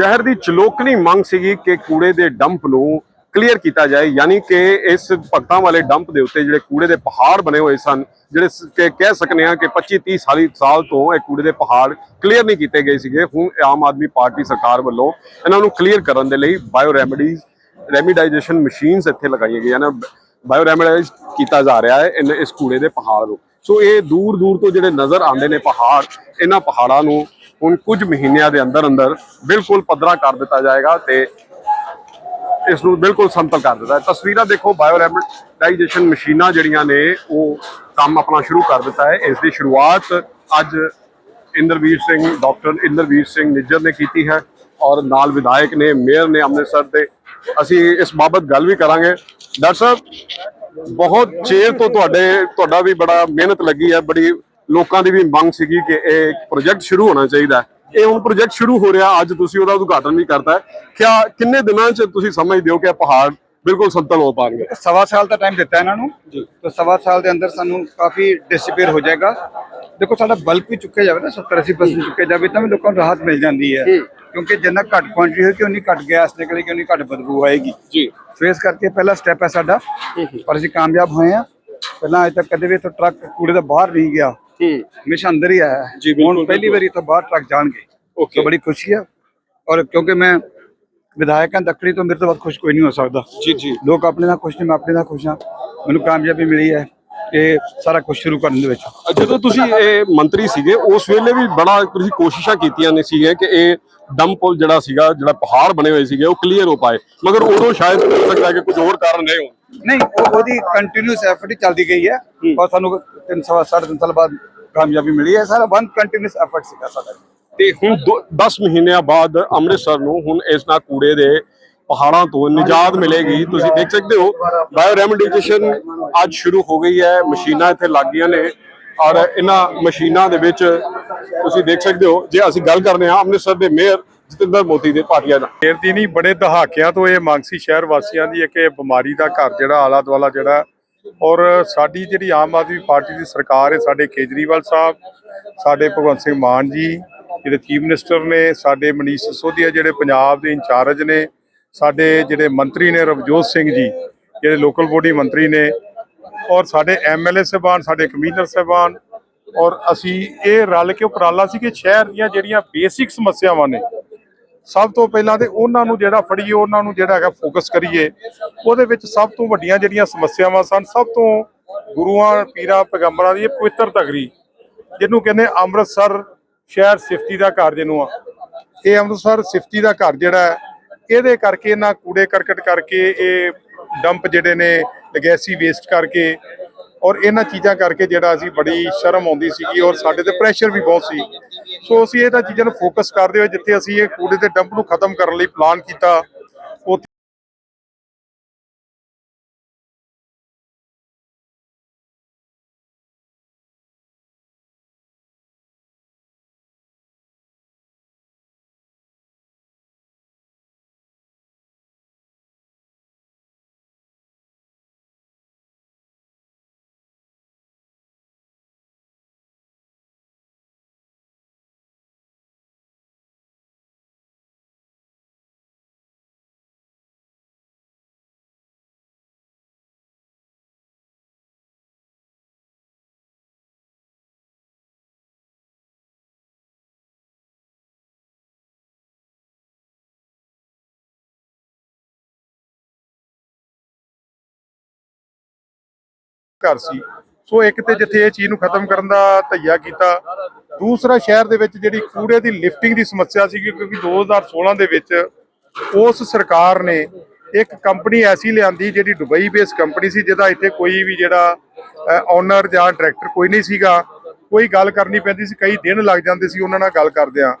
ਸ਼ਹਿਰ ਦੀ ਚਲੋਕਣੀ ਮੰਗ ਸੀਗੀ ਕਿ ਕੂੜੇ ਦੇ ਡੰਪ ਨੂੰ ਕਲੀਅਰ ਕੀਤਾ ਜਾਏ, ਯਾਨੀ ਕਿ ਇਸ ਭਗਤਾਂ ਵਾਲੇ ਡੰਪ ਦੇ ਉੱਤੇ ਜਿਹੜੇ ਕੂੜੇ ਦੇ ਪਹਾੜ ਬਣੇ ਹੋਏ ਸਨ, ਜਿਹੜੇ ਕਿ ਕਹਿ ਸਕਨੇ ਆ ਕਿ 25 30 ਸਾਲੀ ਸਾਲ ਤੋਂ ਇਹ ਕੂੜੇ ਦੇ ਪਹਾੜ ਕਲੀਅਰ ਨਹੀਂ ਕੀਤੇ ਗਏ ਸੀਗੇ। ਹੁਣ ਆਮ ਆਦਮੀ ਪਾਰਟੀ ਸਰਕਾਰ ਵੱਲੋਂ ਇਹਨਾਂ ਨੂੰ ਕਲੀਅਰ ਕਰਨ ਦੇ ਲਈ ਬਾਇਓ ਰੈਮਡੀਜ਼ ਰੈਮੀਡਾਈਜੇਸ਼ਨ ਮਸ਼ੀਨਸ ਇੱਥੇ ਲਗਾਈਆਂ ਗਈਆਂ ਨੇ ਬਾਇਓ ਰੈਮੀਡਾਈਜ਼ ਕੀਤਾ ਜਾ ਰਿਹਾ ਹੈ ਇਨ- ਇਸ ਕੂੜੇ ਦੇ ਪਹਾੜ ਨੂੰ। ਸੋ ਇਹ ਦੂਰ ਦੂਰ ਤੋਂ ਜਿਹੜੇ ਨਜ਼ਰ ਆਉਂਦੇ ਨੇ ਪਹਾੜ, ਇਹਨਾਂ ਪਹਾੜਾਂ ਨੂੰ ਹੁਣ ਕੁਝ ਮਹੀਨਿਆਂ ਦੇ ਅੰਦਰ ਅੰਦਰ ਬਿਲਕੁਲ ਪੱਧਰਾ ਕਰ ਦਿੱਤਾ ਜਾਏਗਾ ਤੇ ਇਸ ਨੂੰ ਬਿਲਕੁਲ ਸੰਤਲ ਕਰ ਦਿੱਤਾ। ਤਸਵੀਰਾਂ ਦੇਖੋ ਬਾਇਓਰੈਮਿਡਾਈਜੇਸ਼ਨ ਮਸ਼ੀਨਾਂ ਜਿਹੜੀਆਂ ਨੇ, ਉਹ ਕੰਮ ਆਪਣਾ ਸ਼ੁਰੂ ਕਰ ਦਿੱਤਾ ਹੈ। ਇਸ ਦੀ ਸ਼ੁਰੂਆਤ ਅੱਜ ਇੰਦਰਵੀਰ ਸਿੰਘ, ਡਾਕਟਰ ਇੰਦਰਵੀਰ ਸਿੰਘ ਨਿੱਜਰ ਨੇ ਕੀਤੀ ਹੈ ਔਰ ਨਾਲ ਵਿਧਾਇਕ ਨੇ, ਮੇਅਰ ਨੇ ਅੰਮ੍ਰਿਤਸਰ ਦੇ। ਅਸੀਂ ਇਸ ਬਾਬਤ ਗੱਲ ਵੀ ਕਰਾਂਗੇ। ਡਾਕਟਰ ਸਾਹਿਬ, ਬਹੁਤ ਚਿਰ ਤੋਂ ਤੁਹਾਡੇ, ਤੁਹਾਡਾ ਵੀ ਬੜਾ ਮਿਹਨਤ ਲੱਗੀ ਹੈ, ਬੜੀ ਲੋਕਾਂ ਦੀ ਵੀ ਮੰਗ ਸੀਗੀ ਕਿ ਇਹ ਪ੍ਰੋਜੈਕਟ ਸ਼ੁਰੂ ਹੋਣਾ ਚਾਹੀਦਾ ਇਹ ਹੁਣ ਪ੍ਰੋਜੈਕਟ ਸ਼ੁਰੂ ਹੋ ਰਿਹਾ ਅੱਜ ਤੁਸੀਂ ਉਹਦਾ ਉਦਘਾਟਨ ਵੀ ਕਰਤਾ ਕਿਆ ਕਿੰਨੇ ਦਿਨਾਂ 'ਚ ਤੁਸੀਂ ਸਮਝਦੇ ਹੋ ਕਿ ਇਹ ਪਹਾੜ ਬਿਲਕੁਲ ਸੰਤਲ ਹੋ ਪਾਣਗੇ? ਸਵਾ ਸਾਲ ਦਾ ਟਾਈਮ ਦਿੱਤਾ ਇਹਨਾਂ ਨੂੰ। ਜੀ। ਤਾਂ ਸਵਾ ਸਾਲ ਦੇ ਅੰਦਰ ਸਾਨੂੰ ਕਾਫੀ ਡਿਸਪੀਅਰ ਹੋ ਜਾਏਗਾ। ਦੇਖੋ ਸਾਡਾ ਬਲਕ ਵੀ ਚੁੱਕਿਆ ਜਾਵੇ ਨਾ 70 80% ਚੁੱਕਿਆ ਜਾਵੇ ਤਾਂ ਵੀ ਲੋਕਾਂ ਨੂੰ ਰਾਹਤ ਮਿਲ ਜਾਂਦੀ ਹੈ। ਕਿਉਂਕਿ ਜਿੰਨਾ ਘੱਟ ਕੁਆਂਟੀਟੀ ਹੋਏਗੀ ਉਨੀ ਘੱਟ ਗੈਸ ਨਿਕਲੇਗੀ ਉਨੀ ਘੱਟ ਬਦਬੂ ਆਏਗੀ। ਜੀ। ਸੋ ਇਸ ਕਰਕੇ ਪਹਿਲਾ ਸਟੈਪ ਹੈ ਸਾਡਾ। ਪਰ ਅਸੀਂ ਕਾਮਯਾਬ ਹੋਏ ਆ ਪਹਿਲਾਂ ਅਜੇ ਤੱਕ ਕਦੇ ਵੀ ਇੱਥੋਂ ਟਰੱਕ ਕੂੜੇ ਦਾ ਬਾਹਰ ਨਹੀਂ ਗਿਆ। ਹਮੇਸ਼ਾ ਅੰਦਰ ਹੀ ਆਇਆ ਜੀ, ਹੁਣ ਪਹਿਲੀ। ਵਾਰੀ ਇੱਥੋਂ ਬਾਹਰ ਟਰੱਕ ਜਾਣਗੇ. ਸੋ ਬੜੀ ਖੁਸ਼ੀ ਹੈ। ਔਰ ਕਿਉਂਕਿ ਮੈਂ ਵਿਧਾਇਕ ਦੱਖਣੀ ਤੋਂ ਮੇਰੇ ਤੋਂ ਵੱਧ ਖੁਸ਼ ਕੋਈ ਨਹੀਂ ਹੋ ਸਕਦਾ। ਜੀ ਜੀ। ਲੋਕ ਆਪਣੇ ਨਾਲ ਖੁਸ਼ ਨੇ ਮੈਂ ਆਪਣੇ ਨਾਲ ਖੁਸ਼ ਹਾਂ। ਮੈਨੂੰ ਕਾਮਯਾਬੀ ਮਿਲੀ ਹੈ ਇਹ ਸਾਰਾ ਕੁਝ ਸ਼ੁਰੂ ਕਰਨ ਦੇ ਵਿੱਚ। ਜਦੋਂ ਤੁਸੀਂ ਇਹ ਮੰਤਰੀ ਸੀਗੇ ਉਸ ਵੇਲੇ ਵੀ ਬੜਾ ਤੁਸੀਂ ਕੋਸ਼ਿਸ਼ਾਂ ਕੀਤੀਆਂ ਨੇ ਸੀਗੇ ਕਿ ਇਹ ਡੰਪ ਜਿਹੜਾ ਸੀਗਾ ਜਿਹੜਾ ਪਹਾੜ ਬਣੇ ਹੋਏ ਸੀਗੇ ਉਹ ਕਲੀਅਰ ਹੋ ਪਾਏ। ਮਗਰ ਉਦੋਂ ਸ਼ਾਇਦ ਹੋ ਸਕਦਾ ਕਿ ਕੁਝ ਹੋਰ ਕਾਰਨ ਰਹੇ ਹੋਣ। ਨਹੀਂ ਉਹ ਉਹਦੀ ਕੰਟੀਨਿਊਸ ਐਫਰਟ ਚੱਲਦੀ ਗਈ ਹੈ। ਔਰ ਸਾਨੂੰ ਤਿੰਨ ਸਵਾ ਸਾਢੇ ਤਿੰਨ ਸਾਲ ਬਾਅਦ ਕਾਮਯਾਬੀ ਮਿਲੀ ਹੈ ਸਾਰਾ ਵਨ ਕੰਟੀਨਿਊਸ ਐਫਰਟ ਸੀਗਾ ਸਾਡਾ। ਤੇ ਹੁਣ 10 ਮਹੀਨਿਆਂ ਬਾਅਦ ਅੰਮ੍ਰਿਤਸਰ ਨੂੰ ਹੁਣ ਇਸ ਨਾਲ ਕੂੜੇ ਦੇ ਪਹਾੜਾਂ ਤੋਂ ਨਿਜਾਤ ਮਿਲੇਗੀ। ਤੁਸੀਂ ਦੇਖ ਸਕਦੇ ਹੋ ਬਾਇਓ ਰੈਮਡੀਜੇਸ਼ਨ ਅੱਜ ਸ਼ੁਰੂ ਹੋ ਗਈ ਹੈ ਮਸ਼ੀਨਾਂ ਇੱਥੇ ਲੱਗ ਗਈਆਂ ਨੇ ਔਰ ਇਹਨਾਂ ਮਸ਼ੀਨਾਂ ਦੇ ਵਿੱਚ ਤੁਸੀਂ ਦੇਖ ਸਕਦੇ ਹੋ ਜੇ ਅਸੀਂ ਗੱਲ ਕਰਨੇ ਆ ਅੰਮ੍ਰਿਤਸਰ ਦੇ ਮੇਅਰ ਜਤਿੰਦਰ ਮੋਦੀ ਦੇ ਭਾਟੀਆ ਦਾ ਦੇਰ ਦੀ ਨਹੀਂ ਬੜੇ ਦਹਾਕਿਆਂ ਤੋਂ ਇਹ ਮੰਗ ਸੀ ਸ਼ਹਿਰ ਵਾਸੀਆਂ ਦੀ ਹੈ ਕਿ ਇਹ ਬਿਮਾਰੀ ਦਾ ਘਰ ਜਿਹੜਾ ਆਲਾ ਦੁਆਲਾ ਜਿਹੜਾ ਔਰ ਸਾਡੀ ਜਿਹੜੀ ਆਮ ਆਦਮੀ ਪਾਰਟੀ ਦੀ ਸਰਕਾਰ ਹੈ, ਸਾਡੇ ਕੇਜਰੀਵਾਲ ਸਾਹਿਬ, ਸਾਡੇ ਭਗਵੰਤ ਸਿੰਘ ਮਾਨ ਜੀ, ਜਿਹੜੇ ਚੀਫ ਮਿਨਿਸਟਰ ਨੇ, ਸਾਡੇ ਮਨੀਸ਼ ਸਿਸੋਦੀਆ ਜਿਹੜੇ ਪੰਜਾਬ ਦੇ ਇੰਚਾਰਜ ਨੇ, ਸਾਡੇ ਜਿਹੜੇ ਮੰਤਰੀ ਨੇ ਰਵਜੋਤ ਸਿੰਘ ਜੀ, ਜਿਹੜੇ ਲੋਕਲ ਬੋਡੀ ਮੰਤਰੀ ਨੇ, ਔਰ ਸਾਡੇ ਐਮਐਲਏ ਸਾਹਿਬਾਨ, ਸਾਡੇ ਕਮਿਸ਼ਨਰ ਸਾਹਿਬਾਨ, ਔਰ ਅਸੀਂ ਇਹ ਰਲ ਕੇ ਉਪਰਾਲਾ ਸੀ ਕਿ ਸ਼ਹਿਰ ਦੀਆਂ ਜਿਹੜੀਆਂ ਬੇਸਿਕ ਸਮੱਸਿਆਵਾਂ ਨੇ ਸਭ ਤੋਂ ਪਹਿਲਾਂ ਤੇ ਉਹਨਾਂ ਨੂੰ ਜਿਹੜਾ ਫੜੀਏ, ਉਹਨਾਂ ਨੂੰ ਜਿਹੜਾ ਹੈਗਾ ਫੋਕਸ ਕਰੀਏ, ਉਹਦੇ ਵਿੱਚ ਸਭ ਤੋਂ ਵੱਡੀਆਂ ਜਿਹੜੀਆਂ ਸਮੱਸਿਆਵਾਂ ਸਨ, ਸਭ ਤੋਂ ਗੁਰੂਆਂ, ਪੀਰਾਂ, ਪੈਗੰਬਰਾਂ ਦੀ ਇਹ ਪਵਿੱਤਰ ਤਗਰੀ ਜਿਹਨੂੰ ਕਹਿੰਦੇ ਅੰਮ੍ਰਿਤਸਰ ਸ਼ਹਿਰ ਸਿਫਤੀ ਦਾ ਘਰ ਜਿਹਨੂੰ ਆ। ਇਹ ਅੰਮ੍ਰਿਤਸਰ ਸਿਫਤੀ ਦਾ ਘਰ ਜਿਹੜਾ ਇਹਦੇ ਕਰਕੇ ਇਹਨਾਂ ਕੂੜੇ ਕਰਕਟ ਕਰਕੇ, ਇਹ ਡੰਪ ਜਿਹੜੇ ਨੇ ਲਗੈਸੀ ਵੇਸਟ ਕਰਕੇ, ਔਰ ਇਹਨਾਂ ਚੀਜ਼ਾਂ ਕਰਕੇ ਜਿਹੜਾ ਅਸੀਂ ਬੜੀ ਸ਼ਰਮ ਆਉਂਦੀ ਸੀਗੀ ਔਰ ਸਾਡੇ ਤੇ ਪ੍ਰੈਸ਼ਰ ਵੀ ਬਹੁਤ ਸੀ। ਸੋ ਅਸੀਂ ਇਹਨਾਂ ਚੀਜ਼ਾਂ ਨੂੰ ਫੋਕਸ ਕਰਦੇ ਹੋਏ ਜਿੱਥੇ ਅਸੀਂ ਇਹ ਕੂੜੇ ਦੇ ਡੰਪ ਨੂੰ ਖਤਮ ਕਰਨ ਲਈ ਪਲਾਨ ਕੀਤਾ। ਘਰ ਸੀ। ਸੋ ਇੱਕ ਤੇ ਜਿੱਥੇ ਇਹ ਚੀਜ਼ ਨੂੰ ਖਤਮ ਕਰਨ ਦਾ ਧਈਆ ਕੀਤਾ। ਦੂਸਰਾ ਸ਼ਹਿਰ ਦੇ ਵਿੱਚ ਜਿਹੜੀ ਕੂੜੇ ਦੀ ਲਿਫਟਿੰਗ ਦੀ ਸਮੱਸਿਆ ਸੀ ਕਿਉਂਕਿ 2016 ਦੇ ਵਿੱਚ ਉਸ ਸਰਕਾਰ ਨੇ ਇੱਕ ਕੰਪਨੀ ਐਸੀ ਲਿਆਂਦੀ ਜਿਹੜੀ ਦੁਬਈ ਬੇਸ ਕੰਪਨੀ ਸੀ, ਜਿਹਦਾ ਇੱਥੇ ਕੋਈ ਵੀ ਜਿਹੜਾ ਓਨਰ ਜਾਂ ਡਾਇਰੈਕਟਰ ਕੋਈ ਨਹੀਂ ਸੀਗਾ। ਕੋਈ ਗੱਲ ਕਰਨੀ ਪੈਂਦੀ ਸੀ, ਕਈ ਦਿਨ ਲੱਗ ਜਾਂਦੇ ਸੀ ਉਹਨਾਂ ਨਾਲ ਗੱਲ ਕਰਦਿਆਂ।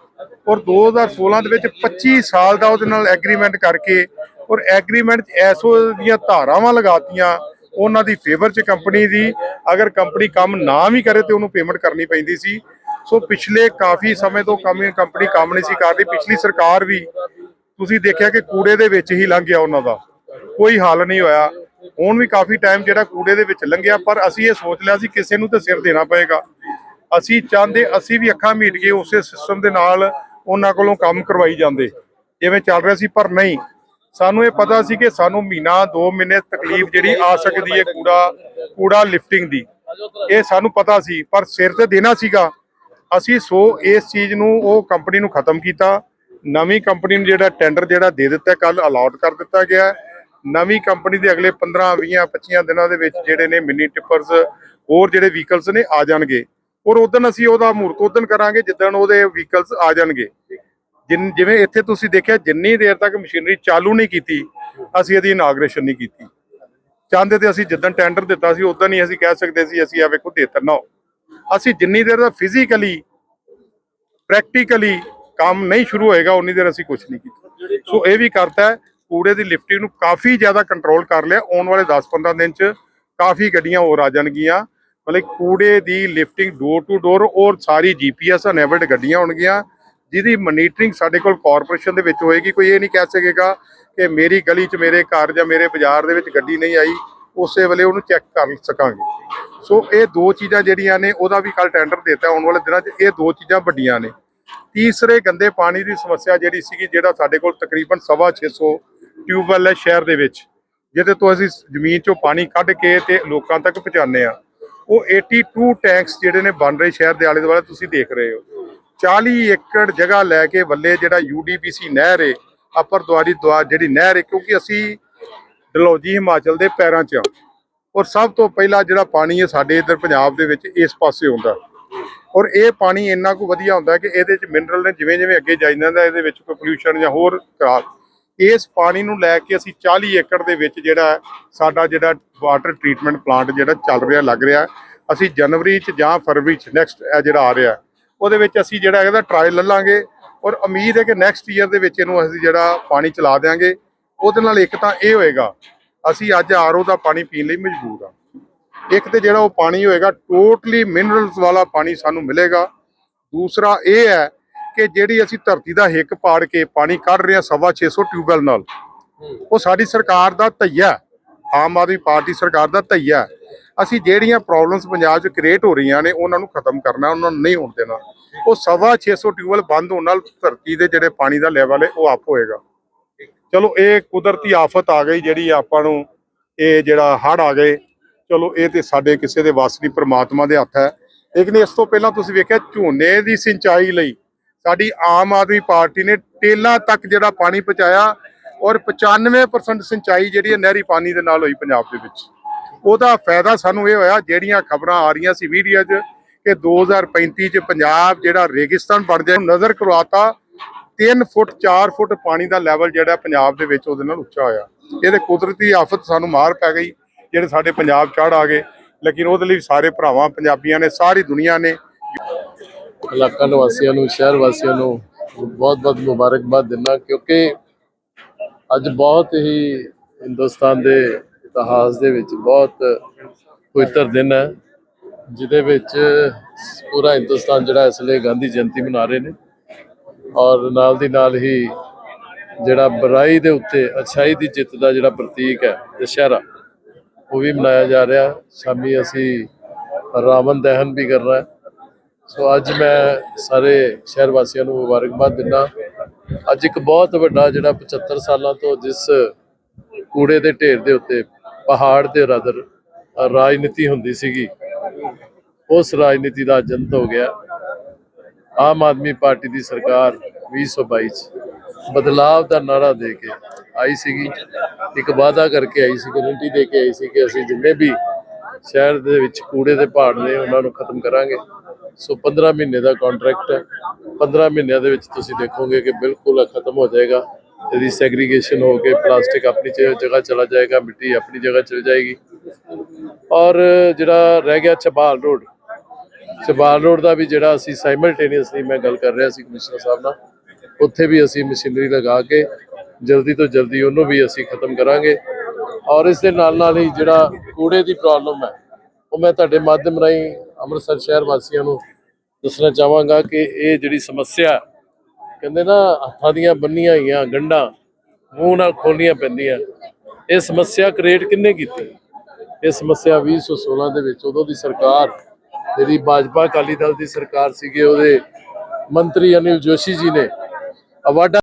ਔਰ 2016 ਦੇ ਵਿੱਚ 25 ਸਾਲ ਦਾ ਉਹਦੇ ਨਾਲ ਐਗਰੀਮੈਂਟ ਕਰਕੇ ਔਰ ਐਗਰੀਮੈਂਟ ਐਸੋ ਦੀਆਂ ਧਾਰਾਵਾਂ ਲਗਾਤੀਆਂ ਉਹਨਾਂ ਦੀ ਫੇਵਰ 'ਚ ਕੰਪਨੀ ਦੀ, ਅਗਰ ਕੰਪਨੀ ਕੰਮ ਨਾ ਵੀ ਕਰੇ ਤੇ ਉਹਨੂੰ ਪੇਮੈਂਟ ਕਰਨੀ ਪੈਂਦੀ ਸੀ। ਸੋ ਪਿਛਲੇ ਕਾਫੀ ਸਮੇਂ ਤੋਂ ਕੰਮ ਕੰਪਨੀ ਕੰਮ ਨਹੀਂ ਸੀ ਕਰਦੀ। ਪਿਛਲੀ ਸਰਕਾਰ ਵੀ, ਤੁਸੀਂ ਦੇਖਿਆ ਕਿ ਕੂੜੇ ਦੇ ਵਿੱਚ ਹੀ ਲੰਘ ਗਿਆ ਉਹਨਾਂ ਦਾ। ਕੋਈ ਹੱਲ ਨਹੀਂ ਹੋਇਆ। ਹੁਣ ਵੀ ਕਾਫੀ ਟਾਈਮ ਜਿਹੜਾ ਕੂੜੇ ਦੇ ਵਿੱਚ ਲੰਘਿਆ, ਪਰ ਅਸੀਂ ਇਹ ਸੋਚ ਲਿਆ ਸੀ ਕਿਸੇ ਨੂੰ ਤਾਂ ਸਿਰ ਦੇਣਾ ਪਏਗਾ। ਅਸੀਂ ਚਾਹੁੰਦੇ, ਅਸੀਂ ਵੀ ਅੱਖਾਂ ਮੀਟ ਕੇ ਉਸੇ ਸਿਸਟਮ ਦੇ ਨਾਲ ਉਹਨਾਂ ਕੋਲੋਂ ਕੰਮ ਕਰਵਾਈ ਜਾਂਦੇ। ਜਿਵੇਂ ਚੱਲ ਰਿਹਾ ਸੀ, ਪਰ ਨਹੀਂ। ਸਾਨੂੰ ਇਹ ਪਤਾ ਸੀ ਕਿ ਸਾਨੂੰ ਮਹੀਨਾ 2 ਮਹੀਨੇ ਤਕਲੀਫ ਜਿਹੜੀ ਆ ਸਕਦੀ ਹੈ ਕੂੜਾ ਕੂੜਾ ਲਿਫਟਿੰਗ ਦੀ। ਇਹ ਸਾਨੂੰ ਪਤਾ ਸੀ, ਪਰ ਸਿਰ ਤੇ ਦੇਣਾ ਸੀਗਾ। ਅਸੀਂ ਸੋ ਇਸ ਚੀਜ਼ ਨੂੰ, ਉਹ ਕੰਪਨੀ ਨੂੰ ਖਤਮ ਕੀਤਾ। ਨਵੀਂ ਕੰਪਨੀ ਨੂੰ ਜਿਹੜਾ ਟੈਂਡਰ ਜਿਹੜਾ ਦੇ ਦਿੱਤਾ ਕੱਲ ਅਲਾਟ ਕਰ ਦਿੱਤਾ ਗਿਆ। ਨਵੀਂ ਕੰਪਨੀ ਦੇ ਅਗਲੇ 15 20 25 ਦਿਨਾਂ ਦੇ ਵਿੱਚ ਜਿਹੜੇ ਨੇ ਮਿੰਨੀ ਟਿੱਪਰਸ ਹੋਰ ਜਿਹੜੇ ਵਹੀਕਲਸ ਨੇ ਆ ਜਾਣਗੇ। ਔਰ ਉਦੋਂ ਅਸੀਂ ਉਹਦਾ ਮਹੂਰਤ ਉਦੋਂ ਕਰਾਂਗੇ, ਜਿੱਦਣ ਉਹਦੇ ਵਹੀਕਲਸ ਆ ਜਾਣਗੇ। ਜਿਨ ਜਿਵੇਂ ਇੱਥੇ ਤੁਸੀਂ ਦੇਖਿਆ ਜਿੰਨੀ ਦੇਰ ਤੱਕ ਮਸ਼ੀਨਰੀ ਚਾਲੂ ਨਹੀਂ ਕੀਤੀ, ਅਸੀਂ ਇਹਦੀ ਇਨਾਗਰੇਸ਼ਨ ਨਹੀਂ ਕੀਤੀ। ਚਾਹੁੰਦੇ ਤੇ ਅਸੀਂ ਜਿੱਦਣ ਟੈਂਡਰ ਦਿੱਤਾ ਸੀ ਉਦੋਂ ਨਹੀਂ ਅਸੀਂ ਕਹਿ ਸਕਦੇ ਸੀ, ਅਸੀਂ ਆ ਵੇਖੋ ਦੇ ਤਾ ਨਾ ਅਸੀਂ ਜਿੰਨੀ ਦੇਰ ਦਾ ਫਿਜ਼ੀਕਲੀ ਪ੍ਰੈਕਟੀਕਲੀ ਕੰਮ ਨਹੀਂ ਸ਼ੁਰੂ ਹੋਏਗਾ ਉਨੀ ਦੇਰ ਅਸੀਂ ਕੁਝ ਨਹੀਂ ਕੀਤਾ। ਸੋ ਇਹ ਵੀ ਕਰਤਾ ਕੂੜੇ ਦੀ ਲਿਫਟਿੰਗ ਨੂੰ ਕਾਫੀ ਜ਼ਿਆਦਾ ਕੰਟਰੋਲ ਕਰ ਲਿਆ। ਆਉਣ ਵਾਲੇ 10-15 ਦਿਨ ਚ ਕਾਫੀ ਗੱਡੀਆਂ ਹੋਰ ਆ ਜਾਣਗੀਆਂ। ਮਤਲਬ ਕੂੜੇ ਦੀ ਲਿਫਟਿੰਗ ਡੋਰ ਟੂ ਡੋਰ ਔਰ ਸਾਰੀ ਜੀਪੀਐਸ ਅਨੇਬਲਡ ਗੱਡੀਆਂ ਹੋਣਗੀਆਂ ਜਿਹਦੀ ਮੋਨੀਟਰਿੰਗ ਸਾਡੇ ਕੋਲ ਕਾਰਪੋਰੇਸ਼ਨ ਦੇ ਵਿੱਚ ਹੋਏਗੀ, ਕੋਈ ਇਹ ਨਹੀਂ ਕਹਿ ਸਕੇਗਾ ਕਿ ਮੇਰੀ ਗਲੀ 'ਚ ਮੇਰੇ ਘਰ ਜਾਂ ਮੇਰੇ ਬਾਜ਼ਾਰ ਦੇ ਵਿੱਚ ਗੱਡੀ ਨਹੀਂ ਆਈ, ਉਸੇ ਵੇਲੇ ਉਹਨੂੰ ਚੈੱਕ ਕਰ ਸਕਾਂਗੇ। ਸੋ ਇਹ ਦੋ ਚੀਜ਼ਾਂ ਜਿਹੜੀਆਂ ਨੇ, ਉਹਦਾ ਵੀ ਕੱਲ ਟੈਂਡਰ ਦਿੱਤਾ, ਆਉਣ ਵਾਲੇ ਦਿਨਾਂ 'ਚ ਇਹ ਦੋ ਚੀਜ਼ਾਂ ਵੱਡੀਆਂ ਨੇ। ਤੀਸਰੇ ਗੰਦੇ ਪਾਣੀ ਦੀ ਸਮੱਸਿਆ ਜਿਹੜੀ ਸੀਗੀ, ਜਿਹੜਾ ਸਾਡੇ ਕੋਲ ਤਕਰੀਬਨ ਸਵਾ 600 ਟਿਊਬਵੈੱਲ ਹੈ ਸ਼ਹਿਰ ਦੇ ਵਿੱਚ, ਜਿਹਦੇ ਤੋਂ ਅਸੀਂ ਜ਼ਮੀਨ 'ਚੋਂ ਪਾਣੀ ਕੱਢ ਕੇ ਤੇ ਲੋਕਾਂ ਤੱਕ ਪਹੁੰਚਾਉਂਦੇ ਆ ਉਹ 82 ਟੈਂਕਸ ਜਿਹੜੇ ਨੇ ਬਣ ਰਹੇ ਸ਼ਹਿਰ ਦੇ ਆਲੇ ਦੁਆਲੇ, ਤੁਸੀਂ ਦੇਖ ਰਹੇ ਹੋ। 40 ਏਕੜ ਜਗ੍ਹਾ ਲੈ ਕੇ ਵੱਲੇ ਜਿਹੜਾ ਯੂਡੀਪੀਸੀ ਨਹਿਰ ਏ, ਅਪਰ ਦੁਆਰੀ ਦੁਆਰ ਜਿਹੜੀ ਨਹਿਰ ਏ, ਕਿਉਂਕਿ ਅਸੀਂ ਡਲੌਜੀ ਹਿਮਾਚਲ ਦੇ ਪੈਰਾਂ 'ਚ ਆ। ਔਰ ਸਭ ਤੋਂ ਪਹਿਲਾਂ ਜਿਹੜਾ ਪਾਣੀ ਹੈ ਸਾਡੇ ਇੱਧਰ ਪੰਜਾਬ ਦੇ ਵਿੱਚ, ਇਸ ਪਾਸੇ ਆਉਂਦਾ। ਔਰ ਇਹ ਪਾਣੀ ਇੰਨਾ ਕੁ ਵਧੀਆ ਹੁੰਦਾ ਕਿ ਇਹਦੇ 'ਚ ਮਿਨਰਲ ਨੇ ਜਿਵੇਂ ਜਿਵੇਂ ਅੱਗੇ ਜਾਈ ਜਾਂਦਾ, ਇਹਦੇ ਵਿੱਚ ਕੋਈ ਪੋਲਿਊਸ਼ਨ ਜਾਂ ਹੋਰ ਖਰਾਬ ਇਸ ਪਾਣੀ ਨੂੰ ਲੈ ਕੇ ਅਸੀਂ 40 ਏਕੜ ਦੇ ਵਿੱਚ ਜਿਹੜਾ ਸਾਡਾ ਜਿਹੜਾ ਵਾਟਰ ਟ੍ਰੀਟਮੈਂਟ ਪਲਾਂਟ ਜਿਹੜਾ ਚੱਲ ਰਿਹਾ, ਲੱਗ ਰਿਹਾ, ਅਸੀਂ ਜਨਵਰੀ 'ਚ ਜਾਂ ਫਰਵਰੀ 'ਚ ਨੈਕਸਟ ਜਿਹੜਾ ਆ ਰਿਹਾ। ਉਹਦੇ ਵਿੱਚ ਅਸੀਂ ਜਿਹੜਾ ਇਹਦਾ ਟਰਾਇਲ ਲੱਲਾਂਗੇ ਔਰ ਉਮੀਦ ਹੈ ਕਿ ਨੈਕਸਟ ਈਅਰ ਦੇ ਵਿੱਚ ਇਹਨੂੰ ਅਸੀਂ ਜਿਹੜਾ ਪਾਣੀ ਚਲਾ ਦੇਾਂਗੇ ਉਹਦੇ ਨਾਲ ਇੱਕ ਤਾਂ ਇਹ ਹੋਏਗਾ, ਅਸੀਂ ਅੱਜ ਆਰਓ ਦਾ ਪਾਣੀ ਪੀਣ ਲਈ ਮਜਬੂਰ ਆ ਇੱਕ ਤੇ ਜਿਹੜਾ ਉਹ ਪਾਣੀ ਹੋਏਗਾ ਟੋਟਲੀ ਮਿਨਰਲਸ ਵਾਲਾ ਪਾਣੀ ਸਾਨੂੰ ਮਿਲੇਗਾ। ਦੂਸਰਾ ਇਹ ਹੈ ਕਿ ਜਿਹੜੀ ਅਸੀਂ ਧਰਤੀ ਦਾ ਹਿੱਕ ਪਾੜ ਕੇ ਪਾਣੀ ਕੱਢ ਰਹੇ ਹਾਂ ਸਵਾ 600 ਟਿਊਬਵੈਲ ਨਾਲ, ਉਹ ਸਾਡੀ ਸਰਕਾਰ ਦਾ ਧਈਆ ਆਮ ਆਦਮੀ ਪਾਰਟੀ ਸਰਕਾਰ ਦਾ ਧਈਆ ਅਸੀਂ ਜਿਹੜੀਆਂ ਪ੍ਰੋਬਲਮਸ ਪੰਜਾਬ 'ਚ ਕ੍ਰੀਏਟ ਹੋ ਰਹੀਆਂ ਨੇ, ਉਹਨਾਂ ਨੂੰ ਖਤਮ ਕਰਨਾ, ਉਹਨਾਂ ਨੂੰ ਨਹੀਂ ਹੋਣ ਦੇਣਾ। ਉਹ ਸਵਾ 600 ਟਿਊਬਵੈਲ ਬੰਦ ਹੋਣ ਨਾਲ ਧਰਤੀ ਦੇ ਜਿਹੜੇ ਪਾਣੀ ਦਾ ਲੈਵਲ ਹੈ, ਉਹ ਆਪ ਹੋਏਗਾ। ਚਲੋ, ਇਹ ਕੁਦਰਤੀ ਆਫਤ ਆ ਗਈ ਜਿਹੜੀ ਆਪਾਂ ਨੂੰ, ਇਹ ਜਿਹੜਾ ਹੜ ਆ ਗਏ। ਚਲੋ, ਇਹ ਤੇ ਸਾਡੇ ਕਿਸੇ ਦੇ ਵੱਸ ਨਹੀਂ, ਪ੍ਰਮਾਤਮਾ ਦੇ ਹੱਥ ਹੈ। ਲੇਕਿਨ ਇਸ ਤੋਂ ਪਹਿਲਾਂ ਤੁਸੀਂ ਵੇਖਿਆ, ਝੋਨੇ ਦੀ ਸਿੰਚਾਈ ਲਈ ਸਾਡੀ ਆਮ ਆਦਮੀ ਪਾਰਟੀ ਨੇ ਟੇਲਾ ਤੱਕ ਜਿਹੜਾ ਪਾਣੀ ਪਹੁੰਚਾਇਆ ਔਰ 95% ਸਿੰਚਾਈ ਜਿਹੜੀ ਹੈ ਨਹਿਰੀ ਪਾਣੀ ਦੇ ਨਾਲ ਹੋਈ ਪੰਜਾਬ ਦੇ ਵਿੱਚ। ਉਹਦਾ ਫਾਇਦਾ ਸਾਨੂੰ ਇਹ ਹੋਇਆ, ਜਿਹੜੀਆਂ ਖਬਰਾਂ ਆ ਰਹੀਆਂ ਸੀ ਮੀਡੀਆ 'ਚ, ਕਿ 2035 'ਚ ਪੰਜਾਬ ਜਿਹੜਾ ਰੇਗਿਸਤਾਨ ਬਣ ਜਾਏ ਨਜ਼ਰ ਕਰਵਾਤਾ 3 ਫੁੱਟ 4 ਫੁੱਟ ਪਾਣੀ ਦਾ ਲੈਵਲ ਜਿਹੜਾ ਪੰਜਾਬ ਦੇ ਵਿੱਚ ਉਹਦੇ ਨਾਲ ਉੱਚਾ ਹੋਇਆ। ਇਹਦੇ ਕੁਦਰਤੀ ਆਫਤ ਸਾਨੂੰ ਮਾਰ ਪੈ ਗਈ, ਜਿਹੜੇ ਸਾਡੇ ਪੰਜਾਬ ਚੜ ਆ ਗਏ। ਲੇਕਿਨ ਉਹਦੇ ਲਈ ਸਾਰੇ ਭਰਾਵਾਂ, ਪੰਜਾਬੀਆਂ ਨੇ, ਸਾਰੀ ਦੁਨੀਆ ਨੇ ਇਲਾਕਾ ਨਿਵਾਸੀਆਂ ਨੂੰ, ਸ਼ਹਿਰ ਵਾਸੀਆਂ ਨੂੰ ਬਹੁਤ-ਬਹੁਤ ਮੁਬਾਰਕਬਾਦ ਦਿੰਦਾ, ਕਿਉਂਕਿ ਅੱਜ ਬਹੁਤ ਹੀ ਹਿੰਦੁਸਤਾਨ ਦੇ ਇਤਿਹਾਸ ਦੇ ਵਿੱਚ ਬਹੁਤ ਪਵਿੱਤਰ ਦਿਨ ਹੈ, ਜਿਹਦੇ ਵਿੱਚ ਪੂਰਾ ਹਿੰਦੁਸਤਾਨ ਜਿਹੜਾ ਇਸ ਲਈ ਗਾਂਧੀ ਜਯੰਤੀ ਮਨਾ ਰਹੇ ਨੇ ਔਰ ਨਾਲ ਦੀ ਨਾਲ ਹੀ ਜਿਹੜਾ ਬੁਰਾਈ ਦੇ ਉੱਤੇ ਅਛਾਈ ਦੀ ਜਿੱਤ ਦਾ ਜਿਹੜਾ ਪ੍ਰਤੀਕ ਹੈ, ਦੁਸ਼ਹਿਰਾ, ਉਹ ਵੀ ਮਨਾਇਆ ਜਾ ਰਿਹਾ। ਸ਼ਾਮੀ ਅਸੀਂ ਰਾਵਣ ਦਹਨ ਵੀ ਕਰ ਹੈ। ਸੋ ਅੱਜ ਮੈਂ ਸਾਰੇ ਸ਼ਹਿਰ ਵਾਸੀਆਂ ਨੂੰ ਮੁਬਾਰਕਬਾਦ ਦਿੰਦਾ ਅੱਜ ਇੱਕ ਬਹੁਤ ਵੱਡਾ ਜਿਹੜਾ 75 ਸਾਲਾਂ ਤੋਂ ਜਿਸ ਕੂੜੇ ਦੇ ਢੇਰ ਦੇ ਉੱਤੇ ਪਹਾੜ ਦੇ ਰਦਰ ਰਾਜਨੀਤੀ ਹੁੰਦੀ ਸੀਗੀ। ਉਸ ਰਾਜਨੀਤੀ ਦਾ ਜੰਤ ਹੋ ਗਿਆ। ਆਮ ਆਦਮੀ ਪਾਰਟੀ ਦੀ ਸਰਕਾਰ 2022 ਚ। ਬਦਲਾਵ ਦਾ ਨਾਰਾ ਦੇ ਕੇ ਆਈ ਸੀਗੀ। ਇੱਕ ਵਾਅਦਾ ਕਰਕੇ ਆਈ ਸੀ ਗਰੰਟੀ ਦੇ ਕੇ ਆਈ ਸੀ ਕਿ ਅਸੀਂ ਜਿੰਨੇ ਵੀ ਸ਼ਹਿਰ ਦੇ ਵਿੱਚ ਕੂੜੇ ਦੇ ਪਹਾੜ ਨੇ, ਉਹਨਾਂ ਨੂੰ ਖਤਮ ਕਰਾਂਗੇ। ਸੋ 15 ਮਹੀਨੇ ਦਾ ਕੰਟਰੈਕਟ ਹੈ। 15 ਮਹੀਨਿਆਂ ਦੇ ਵਿੱਚ ਤੁਸੀਂ ਦੇਖੋਗੇ ਕਿ ਬਿਲਕੁਲ ਖਤਮ ਹੋ ਜਾਏਗਾ। ਇਹਦੀ ਸੈਗਰੀਗੇਸ਼ਨ ਹੋ ਕੇ ਪਲਾਸਟਿਕ ਆਪਣੀ ਜ- ਜਗ੍ਹਾ ਚਲਾ ਜਾਏਗਾ, ਮਿੱਟੀ ਆਪਣੀ ਜਗ੍ਹਾ ਚਲ ਜਾਏਗੀ। ਔਰ ਜਿਹੜਾ ਰਹਿ ਗਿਆ ਛਬਾਲ ਰੋਡ ਛਬਾਲ ਰੋਡ ਦਾ ਵੀ ਜਿਹੜਾ ਅਸੀਂ ਸਾਈਮਲਟੇਨੀਅਸਲੀ ਮੈਂ ਗੱਲ ਕਰ ਰਿਹਾ ਸੀ ਕਮਿਸ਼ਨਰ ਸਾਹਿਬ ਨਾਲ, ਉੱਥੇ ਵੀ ਅਸੀਂ ਮਸ਼ੀਨਰੀ ਲਗਾ ਕੇ ਜਲਦੀ ਤੋਂ ਜਲਦੀ ਉਹਨੂੰ ਵੀ ਅਸੀਂ ਖਤਮ ਕਰਾਂਗੇ। ਔਰ ਇਸ ਦੇ ਨਾਲ ਨਾਲ ਹੀ ਜਿਹੜਾ ਕੂੜੇ ਦੀ ਪ੍ਰੋਬਲਮ ਹੈ, ਉਹ ਮੈਂ ਤੁਹਾਡੇ ਮਾਧਿਅਮ ਰਾਹੀਂ ਅੰਮ੍ਰਿਤਸਰ ਸ਼ਹਿਰ ਵਾਸੀਆਂ ਨੂੰ ਦੱਸਣਾ ਚਾਹਾਂਗਾ ਕਿ ਇਹ ਜਿਹੜੀ ਸਮੱਸਿਆ ਕਹਿੰਦੇ ਨਾ, ਹੱਥਾਂ ਦੀਆਂ ਬੰਨੀਆਂ ਹੋਈਆਂ, ਗੰਢਾਂ, ਮੂੰਹ ਨਾਲ ਖੋਲੀਆਂ ਪੈਂਦੀਆਂ। ਇਹ ਸਮੱਸਿਆ ਕ੍ਰੀਏਟ ਕਿੰਨੇ ਕੀਤੀ? ਇਹ ਸਮੱਸਿਆ 2016 ਦੇ ਵਿੱਚ ਉਦੋਂ ਦੀ ਸਰਕਾਰ, ਜਿਹੜੀ ਭਾਜਪਾ ਅਕਾਲੀ ਦਲ ਦੀ ਸਰਕਾਰ ਸੀਗੀ, ਉਹਦੇ ਮੰਤਰੀ ਅਨਿਲ ਜੋਸ਼ੀ ਜੀ ਨੇ ਅਵਾਰਡਾਂ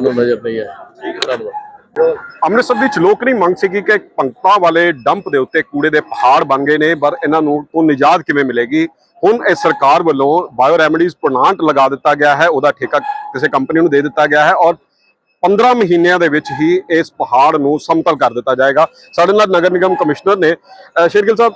ਤੁਹਾਨੂੰ ਨਜ਼ਰ ਨਹੀਂ ਆਇਆ। ਧੰਨਵਾਦ। ਅੰਮ੍ਰਿਤਸਰ ਵਿੱਚ ਲੋਕ ਨਹੀਂ ਮੰਗ ਸੀਗੀ ਕਿ ਪੰਕਤਾਂ ਵਾਲੇ ਡੰਪ ਦੇ ਉੱਤੇ ਕੂੜੇ ਦੇ ਪਹਾੜ ਬਣ ਗਏ ਨੇ, ਪਰ ਇਹਨਾਂ ਨੂੰ ਤੋਂ ਨਿਜਾਤ ਕਿਵੇਂ ਮਿਲੇਗੀ? ਹੁਣ ਇਹ ਸਰਕਾਰ ਵੱਲੋਂ ਬਾਇਓ ਰੈਮਡੀਜ਼ ਪਲਾਂਟ ਲਗਾ ਦਿੱਤਾ ਗਿਆ ਹੈ, ਉਹਦਾ ਠੇਕਾ ਕਿਸੇ ਕੰਪਨੀ ਨੂੰ ਦੇ ਦਿੱਤਾ ਗਿਆ ਹੈ ਔਰ 15 ਮਹੀਨਿਆਂ ਦੇ ਵਿੱਚ ਹੀ ਇਸ ਪਹਾੜ ਨੂੰ ਸਮਤਲ ਕਰ ਦਿੱਤਾ ਜਾਏਗਾ। ਸਾਡੇ ਨਾਲ ਨਗਰ ਨਿਗਮ ਕਮਿਸ਼ਨਰ ਨੇ, ਅਹ ਸ਼ੇਰਗਿਲ ਸਾਹਿਬ,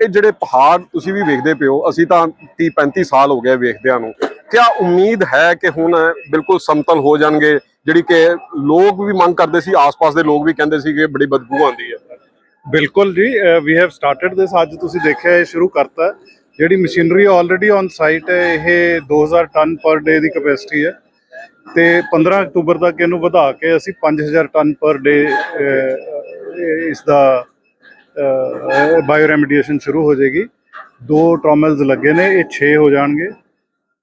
ਇਹ ਜਿਹੜੇ ਪਹਾੜ ਤੁਸੀਂ ਵੀ ਵੇਖਦੇ ਪਿਓ, ਅਸੀਂ ਤਾਂ 30 35 ਸਾਲ ਹੋ ਗਏ ਵੇਖਦਿਆਂ ਨੂੰ। ਕਿਆ ਉਮੀਦ ਹੈ ਕਿ ਹੁਣ ਬਿਲਕੁਲ ਸਮਤਲ ਹੋ ਜਾਣਗੇ? ਜਿਹੜੀ ਕਿ ਲੋਕ ਵੀ ਮੰਗ ਕਰਦੇ ਸੀ, ਆਸ-ਪਾਸ ਦੇ ਲੋਕ ਵੀ ਕਹਿੰਦੇ ਸੀ ਕਿ ਬੜੀ ਬਦਬੂ ਆਉਂਦੀ ਹੈ। ਬਿਲਕੁਲ ਜੀ ਵੀ ਹੈਵ ਸਟਾਰਟਡ ਦਿਸ ਅੱਜ ਤੁਸੀਂ ਦੇਖਿਆ ਇਹ ਸ਼ੁਰੂ ਕਰਤਾ। ਜਿਹੜੀ ਮਸ਼ੀਨਰੀ ਆਲਰੇਡੀ ਔਨ ਸਾਈਟ ਹੈ, ਇਹ 2000 ਟਨ ਪਰ ਡੇ ਦੀ ਕਪੈਸਿਟੀ ਹੈ। ਤੇ 15 ਅਕਤੂਬਰ ਤੱਕ ਇਹਨੂੰ ਵਧਾ ਕੇ ਅਸੀਂ 5000 ਟਨ ਪਰ ਡੇ ਇਸ ਦਾ ਬਾਇਓ ਰੈਮੀਡੀਏਸ਼ਨ ਸ਼ੁਰੂ ਹੋ ਜਾਏਗੀ। ਦੋ ਟਰਮਲਸ ਲੱਗੇ ਨੇ, ਇਹ 6 ਹੋ ਜਾਣਗੇ।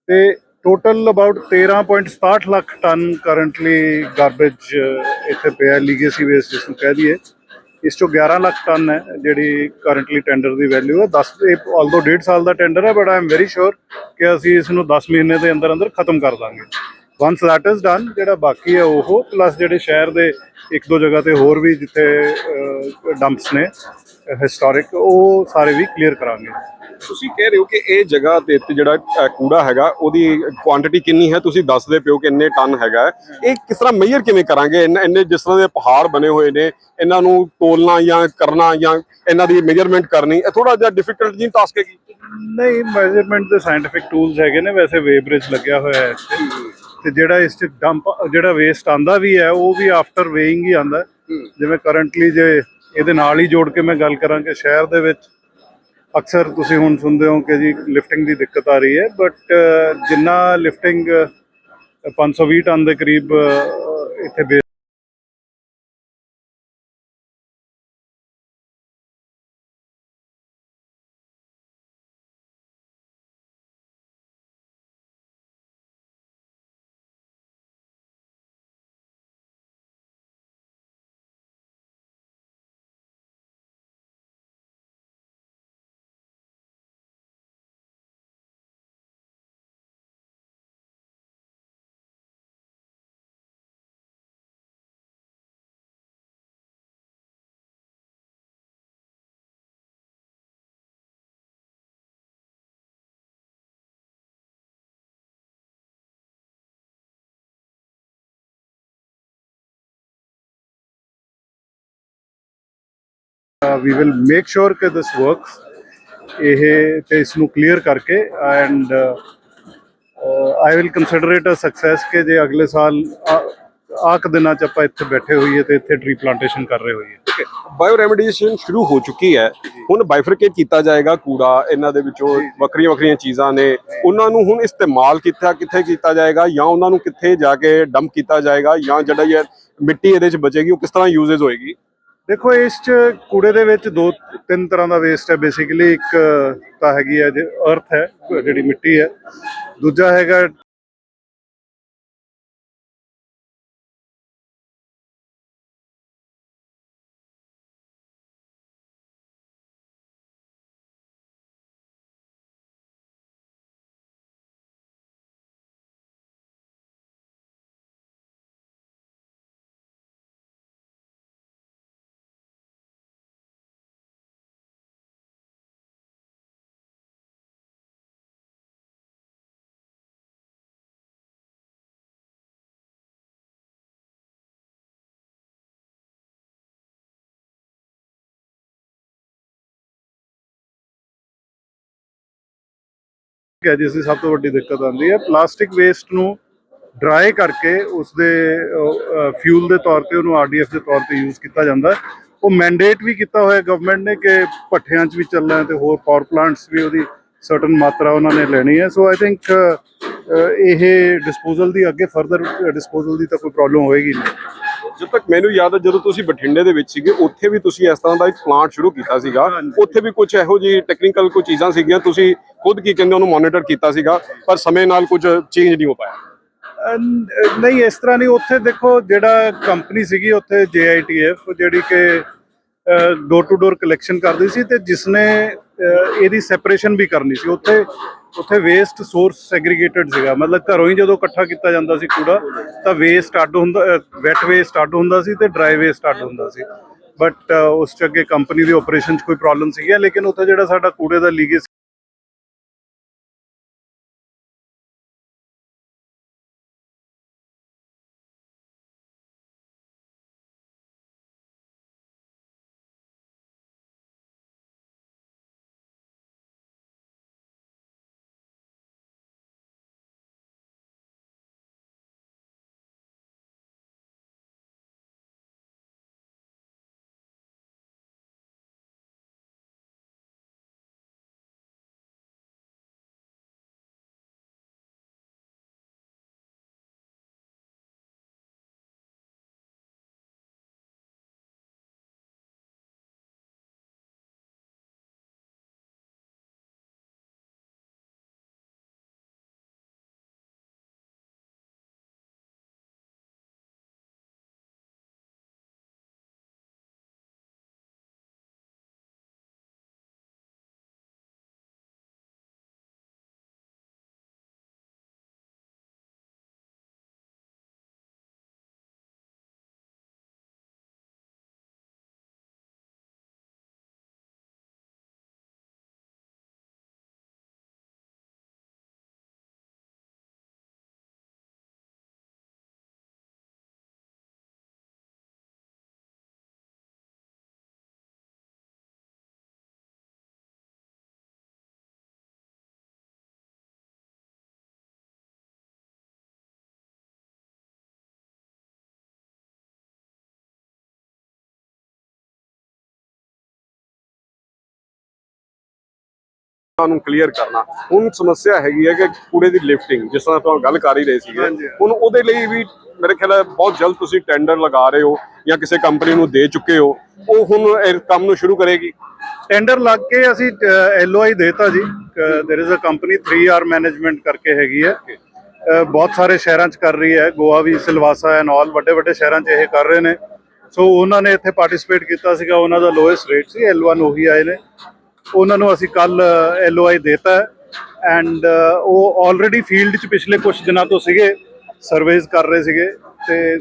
ਤੇ total about 13.67 lakh ton currently garbage ਇੱਥੇ ਪਿਆ ਲੀਗੇਸੀ ਵੇਸਟ ਜਿਸ ਨੂੰ ਕਹਿ ਦਈਏ। ਇਸ ਚੋਂ 11 ਲੱਖ ਟਨ ਹੈ, ਜਿਹੜੀ ਕਰੰਟਲੀ ਟੈਂਡਰ ਦੀ ਵੈਲਿਊ ਹੈ। 10 ਇਹ ਆਲਦੋ 1.5 ਸਾਲ ਦਾ ਟੈਂਡਰ ਹੈ but I am very sure ਕਿ ਅਸੀਂ ਇਸ ਨੂੰ 10 ਮਹੀਨੇ ਦੇ ਅੰਦਰ ਅੰਦਰ ਖਤਮ ਕਰ ਦਾਂਗੇ। ਵਾਂਸ that is done ਜਿਹੜਾ ਬਾਕੀ ਹੈ ਉਹ ਪਲੱਸ ਜਿਹੜੇ ਸ਼ਹਿਰ ਦੇ ਇੱਕ ਦੋ ਜਗ੍ਹਾ ਤੇ ਹੋਰ ਵੀ ਜਿੱਥੇ ਡੰਪਸ ਨੇ ਹਿਸਟੋਰਿਕ ਉਹ ਸਾਰੇ ਵੀ ਕਲੀਅਰ ਕਰਾਂਗੇ। ਤੁਸੀਂ ਕਹਿ ਰਹੇ ਹੋ ਕਿ ਇਹ ਜਗ੍ਹਾ ਉੱਤੇ ਜਿਹੜਾ ਕੂੜਾ ਹੈਗਾ ਉਹਦੀ ਕੁਆਂਟੀਟੀ ਕਿੰਨੀ ਹੈ? ਤੁਸੀਂ ਦੱਸਦੇ ਪਿਓ ਕਿ ਇੰਨੇ ਟਨ ਹੈਗਾ। ਇਹ ਕਿਸ ਤਰ੍ਹਾਂ ਮੇਜਰ ਕਿਵੇਂ ਕਰਾਂਗੇ? ਇੰਨੇ ਜਿਸ ਤਰ੍ਹਾਂ ਦੇ ਪਹਾੜ ਬਣੇ ਹੋਏ ਨੇ ਇਹਨਾਂ ਨੂੰ ਤੋਲਣਾ ਜਾਂ ਕਰਨਾ ਜਾਂ ਇਹਨਾਂ ਦੀ ਮੇਜਰਮੈਂਟ ਕਰਨੀ ਇਹ ਥੋੜਾ ਜਿਹਾ ਡਿਫਿਕਲਟ ਜੀ ਟਾਸਕ ਹੈਗੀ। ਨਹੀਂ ਮੈਜ਼ਰਮੈਂਟ ਦੇ ਸਾਇੰਟਿਫਿਕ ਟੂਲਸ ਹੈਗੇ ਨੇ ਵੈਸੇ ਵੇ ਬ੍ਰਿਜ ਲੱਗਿਆ ਹੋਇਆ ਹੈ ਤੇ ਜਿਹੜਾ ਇਸ ਚ ਡੰਪ ਜਿਹੜਾ ਵੇਸਟ ਆਂਦਾ ਵੀ ਹੈ ਉਹ ਵੀ ਆਫਟਰ ਵੇਇੰਗ ਹੀ ਆਂਦਾ ਜਿਵੇਂ ਕਰੰਟਲੀ ਜੇ ਇਹਦੇ ਨਾਲ ਹੀ ਜੋੜ ਕੇ ਮੈਂ ਗੱਲ ਕਰਾਂ ਕਿ ਸ਼ਹਿਰ ਦੇ ਵਿੱਚ ਅਕਸਰ ਤੁਸੀਂ ਹੁਣ ਸੁਣਦੇ ਹੋ ਕਿ ਜੀ ਲਿਫਟਿੰਗ ਦੀ ਦਿੱਕਤ ਆ ਰਹੀ ਹੈ ਬਟ ਜਿੰਨਾ ਲਿਫਟਿੰਗ 520 ਟਨ ਦੇ ਕਰੀਬ ਇੱਥੇ ਵੀ ਵਿਲ ਮੇਕ ਸ਼ੋਰ ਕਿ ਦਿਸ ਵਰਕਸ ਇਹ ਤੇ ਇਸ ਨੂੰ ਕਲੀਅਰ ਕਰਕੇ and I will consider it a success ਕਿ ਜੇ ਅਗਲੇ ਸਾਲ ਆਕ ਦਿਨਾਂ ਚ ਆਪਾਂ ਇੱਥੇ ਬੈਠੇ ਹੋਈਏ ਤੇ ਇੱਥੇ ਟਰੀ ਪਲਾਂਟੇਸ਼ਨ ਕਰ ਰਹੇ ਹੋਈਏ ਬਾਇਓ ਰੈਮਡੀਏਸ਼ਨ ਸ਼ੁਰੂ ਹੋ ਚੁੱਕੀ ਹੈ। ਹੁਣ ਬਾਈਫਰਕੇਟ ਕੀਤਾ ਜਾਏਗਾ ਕੂੜਾ ਇਹਨਾਂ ਦੇ ਵਿੱਚੋਂ ਵੱਖਰੀਆਂ ਵੱਖਰੀਆਂ ਚੀਜ਼ਾਂ ਨੇ। ਉਹਨਾਂ ਨੂੰ ਹੁਣ ਇਸਤੇਮਾਲ ਕਿੱਥੇ ਕਿੱਥੇ ਕੀਤਾ ਜਾਏਗਾ ਜਾਂ ਉਹਨਾਂ ਨੂੰ ਕਿੱਥੇ ਜਾ ਕੇ ਡੰਪ ਕੀਤਾ ਜਾਏਗਾ ਜਾਂ ਜਿਹੜਾ ਇਹ ਮਿੱਟੀ ਇਹਦੇ ਚ ਬਚੇਗੀ ਉਹ ਕਿਸ ਤਰ੍ਹਾਂ ਯੂਜ਼ੇਜ ਹੋਏਗੀ? ਦੇਖੋ, ਇਸ ਚ ਕੂੜੇ ਦੇ ਵਿੱਚ ਦੋ, ਤਿੰਨ ਤਰ੍ਹਾਂ ਦਾ ਵੇਸਟ ਹੈ। ਬੇਸਿਕਲੀ ਇੱਕ ਤਾਂ ਹੈਗੀ ਹੈ ਜੇ ਅਰਥ ਹੈ, ਜਿਹੜੀ ਮਿੱਟੀ ਹੈ। ਦੂਜਾ ਹੈਗਾ ਹੈ ਜਿਸ ਦੀ ਸਭ ਤੋਂ ਵੱਡੀ ਦਿੱਕਤ ਆਉਂਦੀ ਹੈ। ਪਲਾਸਟਿਕ ਵੇਸਟ ਨੂੰ ਡਰਾਈ ਕਰਕੇ ਉਸ ਦੇ ਫਿਊਲ ਦੇ ਤੌਰ ਤੇ ਉਹਨੂੰ ਆਰਡੀਐਫ ਦੇ ਤੌਰ ਤੇ ਯੂਜ਼ ਕੀਤਾ ਜਾਂਦਾ ਉਹ ਮੈਂਡੇਟ ਵੀ ਕੀਤਾ ਹੋਇਆ ਗਵਰਨਮੈਂਟ ਨੇ ਕਿ ਭੱਠਿਆਂ 'ਚ ਵੀ ਚੱਲਣਾ ਹੈ ਤੇ ਹੋਰ ਪਾਵਰ ਪਲਾਂਟਸ ਵੀ ਉਹਦੀ ਸਰਟਨ ਮਾਤਰਾ ਉਹਨਾਂ ਨੇ ਲੈਣੀ ਹੈ। ਸੋ ਆਈ ਥਿੰਕ ਇਹ ਡਿਸਪੋਜ਼ਲ ਦੀ ਅੱਗੇ ਫਰਦਰ ਡਿਸਪੋਜ਼ਲ ਦੀ ਤਾਂ ਕੋਈ ਪ੍ਰੋਬਲਮ ਹੋਏਗੀ ਨਹੀਂ। ਜਦ ਤੱਕ ਮੈਨੂੰ ਯਾਦ ਹੈ ਜਦੋਂ ਤੁਸੀਂ ਬਠਿੰਡੇ ਦੇ ਵਿੱਚ ਸੀਗੇ ਉੱਥੇ ਵੀ ਤੁਸੀਂ ਇਸ ਤਰ੍ਹਾਂ ਦਾ ਇੱਕ ਪਲਾਂਟ ਸ਼ੁਰੂ ਕੀਤਾ ਸੀਗਾ। ਉੱਥੇ ਵੀ ਕੁਝ ਇਹੋ ਜਿਹੀ ਟੈਕਨੀਕਲ ਕੁਝ ਚੀਜ਼ਾਂ ਸੀਗੀਆਂ ਤੁਸੀਂ ਖੁਦ ਕੀ ਕਹਿੰਦੇ ਉਹਨੂੰ ਮੋਨੀਟਰ ਕੀਤਾ ਸੀਗਾ ਪਰ ਸਮੇਂ ਨਾਲ ਕੁਝ ਚੇਂਜ ਨਹੀਂ ਹੋ ਪਾਇਆ। ਨਹੀਂ ਇਸ ਤਰ੍ਹਾਂ ਨਹੀਂ ਉੱਥੇ ਦੇਖੋ ਜਿਹੜਾ ਕੰਪਨੀ ਸੀਗੀ ਉੱਥੇ JITF ਜਿਹੜੀ ਕਿ ਡੋਰ ਟੂ ਡੋਰ ਕਲੈਕਸ਼ਨ ਕਰਦੀ ਸੀ ਤੇ ਜਿਸਨੇ ਇਹਦੀ ਸੈਪਰੇਸ਼ਨ ਵੀ ਕਰਨੀ ਸੀ। ਉੱਥੇ ਉੱਥੇ ਵੇਸਟ ਸੋਰਸ ਸੈਗਰੀਗੇਟਡ ਸੀਗਾ। ਮਤਲਬ ਘਰੋਂ ਹੀ ਜਦੋਂ ਇਕੱਠਾ ਕੀਤਾ ਜਾਂਦਾ ਸੀ ਕੂੜਾ, ਤਾਂ ਵੇਸਟ ਅੱਡ ਹੁੰਦਾ ਵੈਟ ਵੇਸਟ ਅੱਡ ਹੁੰਦਾ ਸੀ ਤੇ ਡਰਾਈ ਵੇਸਟ ਅੱਡ ਹੁੰਦਾ ਸੀ। ਬਟ ਉਸ ਚ ਅੱਗੇ ਕੰਪਨੀ ਦੀ ਆਪਰੇਸ਼ਨ 'ਚ ਕੋਈ ਪ੍ਰੋਬਲਮ ਸੀਗੀ। ਲੇਕਿਨ ਉੱਥੇ ਜਿਹੜਾ ਸਾਡਾ ਕੂੜੇ ਦਾ ਲੀਗੇਜ ਨੂੰ ਕਲੀਅਰ ਕਰਨਾ ਹੁਣ ਸਮੱਸਿਆ ਹੈਗੀ ਹੈ ਕਿ ਕੂੜੇ ਦੀ ਲਿਫਟਿੰਗ ਜਿਸ ਤਰ੍ਹਾਂ ਤੁਹਾਨੂੰ ਗੱਲ ਕਰ ਹੀ ਰਹੇ ਸੀਗੇ ਹੁਣ ਉਹਦੇ ਲਈ ਵੀ ਮੇਰੇ ਖਿਆਲ ਹੈ ਬਹੁਤ ਜਲਦ ਤੁਸੀਂ ਟੈਂਡਰ ਲਗਾ ਰਹੇ ਹੋ ਜਾਂ ਕਿਸੇ ਕੰਪਨੀ ਨੂੰ ਦੇ ਚੁੱਕੇ ਹੋ ਉਹ ਹੁਣ ਇਹ ਕੰਮ ਨੂੰ ਸ਼ੁਰੂ ਕਰੇਗੀ ਟੈਂਡਰ ਲੱਗ ਕੇ ਅਸੀਂ ਐਲਓਆਈ ਦੇਤਾ ਜੀ there is a company 3R management ਕਰਕੇ ਹੈਗੀ ਹੈ ਅਹ ਬਹੁਤ ਸਾਰੇ ਸ਼ਹਿਰਾਂ 'ਚ ਕਰ ਰਹੀ ਹੈ ਗੋਆ ਵੀ ਸਿਲਵਾਸਾ ਐਂਡ ਆਲ ਵੱਡੇ ਵੱਡੇ ਸ਼ਹਿਰਾਂ 'ਚ ਇਹ ਕਰ ਰਹੇ ਨੇ ਸੋ ਉਹਨਾਂ ਨੇ ਇੱਥੇ ਪਾਰਟਿਸਿਪੇਟ ਕੀਤਾ ਸੀਗਾ ਉਹਨਾਂ ਦਾ ਲੋਐਸਟ ਰੇਟ ਸੀ L1 ਉਹੀ ਆਏ ਨੇ ਉਹਨਾਂ ਨੂੰ ਅਸੀਂ ਕੱਲ ਐਲਓਆਈ ਦੇਤਾ ਐਂਡ ਉਹ ਆਲਰੇਡੀ ਫੀਲਡ 'ਚ ਪਿਛਲੇ ਕੁਝ ਦਿਨਾਂ ਤੋਂ ਸੀਗੇ ਸਰਵੇਜ਼ ਕਰ ਰਹੇ ਸੀਗੇ ਤੇ